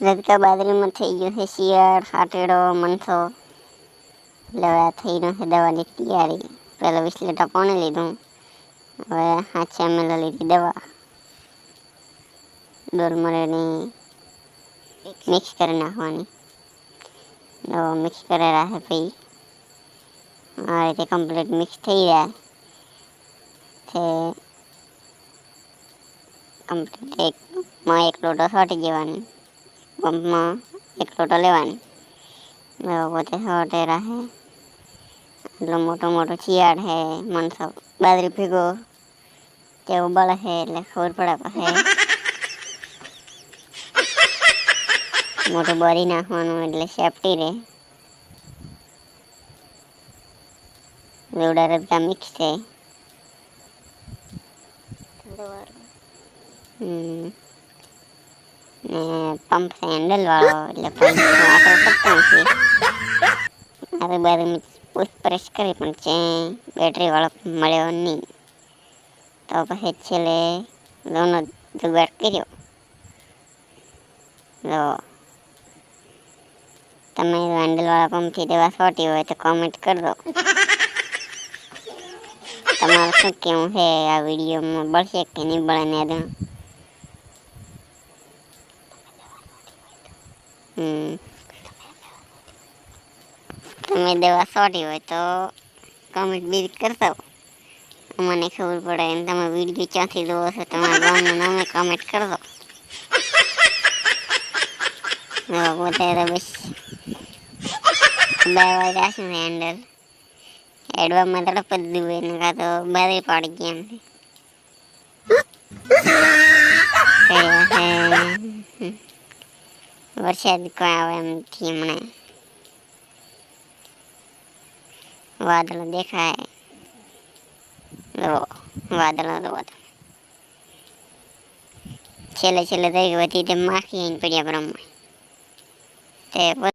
રજકા બાજરીમાં થઈ ગયો છે, શિયાળ, હાટેડો મનસો એટલે હવે થઈ રહ્યો છે દવાની તૈયારી. પહેલાં વીસ લીટર પાણી લીધું. હવે સાતસો એમએલ લીધી દવા. દોરમરેની મિક્સ કરી નાખવાની. દવા મિક્સ કરી રાખે પછી આ રીતે કમ્પ્લીટ મિક્સ થઈ જાય. તે કમ્પ્લીટ એક માં એક લોટો છાંટી દેવાની પંપમાં એક લોટો લેવાની. પોતે છાંટે રહે એટલો મોટો મોટો શિયાળ હે મનસો બાજરી ભેગો તે ઉબળે હે એટલે ખબર પડે પાસે મોટું બરી નાખવાનું એટલે સેફટી રહે બેવડા રબકા મિક્સ છે હમ. પંપ છે હેન્ડલ વાળો એટલે પંપ આગળ પડતો નથી. આજુબાજુ પૂછપરછ કરી પણ છે બેટરી વાળો મળ્યો નહીં. તો પછી છેલ્લે લોનો જુગાડ કર્યો. તો તમે હેન્ડલવાળા પંપથી દેવા છોટી હોય તો કોમેન્ટ કરી દો. તમારું શું કેવું છે? આ વિડીયોમાં બળશે કે નહીં બળે ને દઉં હમ તમે દવા સોટી હોય તો કમેન્ટ બી કરતા મને ખબર પડે એમ તમે વીડિયો ક્યાંથી જોવો છો, તમારા ગામનું નામે કમેન્ટ કરજો તો બસ બે વાગ્યા છે ને હેન્ડલ એડવામાં તડપ જ દીધું કાં તો બારી પાડી ગયા એમ. વરસાદ કોઈ આવે એમ થી હમણાં વાદળો દેખાય. તો વાદળ છેલ્લે છેલ્લે થઈ વધી તે માખી પડ્યા પ્રમાણે તે